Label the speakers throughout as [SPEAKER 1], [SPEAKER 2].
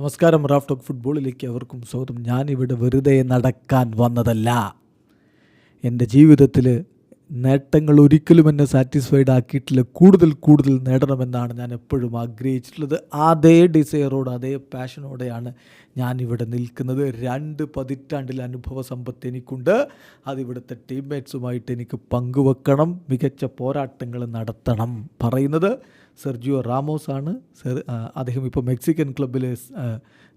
[SPEAKER 1] നമസ്കാരം Raf talk ഫുട്ബോളിലേക്ക് അവർക്കും സ്വാഗതം. ഞാനിവിടെ വെറുതെ നടക്കാൻ വന്നതല്ല. എന്റെ ജീവിതത്തിൽ നേട്ടങ്ങൾ ഒരിക്കലും എന്നെ സാറ്റിസ്ഫൈഡ് ആക്കിയിട്ടില്ല. കൂടുതൽ കൂടുതൽ നേടണമെന്നാണ് ഞാൻ എപ്പോഴും ആഗ്രഹിച്ചിട്ടുള്ളത്. അതേ ഡിസയറോട് അതേ പാഷനോടെയാണ് ഞാനിവിടെ നിൽക്കുന്നത്. രണ്ട് പതിറ്റാണ്ടിലെ അനുഭവ സമ്പത്ത് എനിക്കുണ്ട്. അതിവിടുത്തെ ടീംമേറ്റ്സുമായിട്ട് എനിക്ക് പങ്കുവെക്കണം. മികച്ച പോരാട്ടങ്ങൾ നടത്തണം പറയുന്നത്. സെർജിയോ റാമോസ് ആണ് അദ്ദേഹം ഇപ്പോൾ മെക്സിക്കൻ ക്ലബ്ബിൽ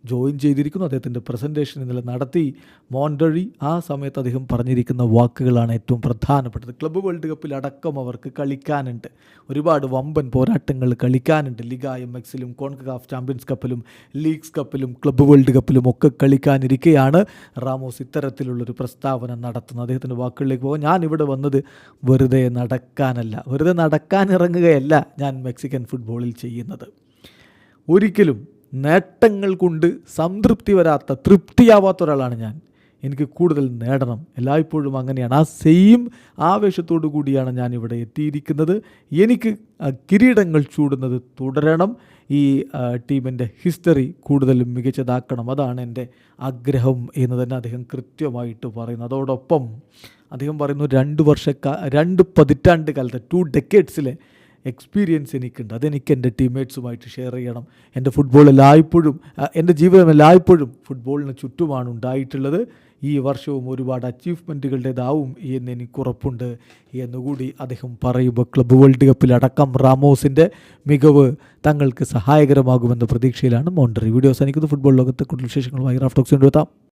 [SPEAKER 1] ജോയിൻ ചെയ്തിരിക്കുന്നു. അദ്ദേഹത്തിന്റെ പ്രസന്റേഷൻ ഇന്നലെ നടത്തി. മോണ്ടഴി ആ സമയത്ത് അദ്ദേഹം പറഞ്ഞിരിക്കുന്ന വാക്കുകളാണ് ഏറ്റവും പ്രധാനപ്പെട്ടത്. ക്ലബ്ബ് വേൾഡ് കപ്പിൽ അടക്കം അവർക്ക് കളിക്കാനുണ്ട്. ഒരുപാട് വമ്പൻ പോരാട്ടങ്ങൾ കളിക്കാനുണ്ട്. ലിഗ എം എക്സിലും കോൺകാഫ് ചാമ്പ്യൻസ് കപ്പിലും ലീഗ്സ് കപ്പിലും ക്ലബ്ബ് വേൾഡ് കപ്പിലും ഒക്കെ കളിക്കാനിരിക്കെയാണ് റാമോസ് ഇത്തരത്തിലുള്ളൊരു പ്രസ്താവന നടത്തുന്നത്. അദ്ദേഹത്തിന്റെ വാക്കുകളിലേക്ക് പോകാൻ ഞാൻ ഇവിടെ വന്നത് വെറുതെ നടക്കാനല്ല. വെറുതെ നടക്കാനിറങ്ങുകയല്ല ഞാൻ മെക്സിക്കൻ ഫുട്ബോളിൽ ചെയ്യുന്നത്. ഒരിക്കലും നേട്ടങ്ങൾ കൊണ്ട് സംതൃപ്തി വരാത്ത തൃപ്തിയാവാത്ത ഒരാളാണ് ഞാൻ. എനിക്ക് കൂടുതൽ നേടണം. എല്ലായ്പ്പോഴും അങ്ങനെയാണ്. ആ സെയിം ആവേശത്തോടു കൂടിയാണ് ഞാൻ ഇവിടെ എത്തിയിരിക്കുന്നത്. എനിക്ക് കിരീടങ്ങൾ ചൂടുന്നത് തുടരണം. ഈ ടീമിന്റെ ഹിസ്റ്ററി കൂടുതൽ മികച്ചതാക്കണം. അതാണ് എന്റെ ആഗ്രഹം എന്ന് തന്നെ അദ്ദേഹം കൃത്യമായിട്ട് പറയുന്നു. അതോടൊപ്പം അദ്ദേഹം പറയുന്നു രണ്ട് വർഷക്കാ രണ്ട് പതിറ്റാണ്ട് കാലത്തെ ടു ഡെക്കേഡ്സിലെ എക്സ്പീരിയൻസ് എനിക്കുണ്ട്. അതെനിക്ക് എന്റെ ടീംമേറ്റ്സുമായിട്ട് ഷെയർ ചെയ്യണം. എന്റെ ഫുട്ബോൾ എല്ലായ്പ്പോഴും എന്റെ ജീവിതം എല്ലായ്പ്പോഴും ഫുട്ബോളിന് ചുറ്റുമാണ് ഉണ്ടായിട്ടുള്ളത്. ഈ വർഷവും ഒരുപാട് അച്ചീവ്മെന്റുകളുടേതാവും എന്ന് എനിക്ക് ഉറപ്പുണ്ട് എന്നുകൂടി അദ്ദേഹം പറയുമ്പോൾ ക്ലബ്ബ് വേൾഡ് കപ്പിലടക്കം റാമോസിന്റെ മികവ് തങ്ങൾക്ക് സഹായകരമാകുമെന്ന പ്രതീക്ഷയിലാണ് മോണ്ടറി വീഡിയോസ് അവസാനിക്കുന്നത് ഫുട്ബോൾ ലോകത്തെ കൂടുതൽ വിശേഷങ്ങളുമായി റാഫ്റ്റോക്സ് കൊണ്ടുവെത്താം.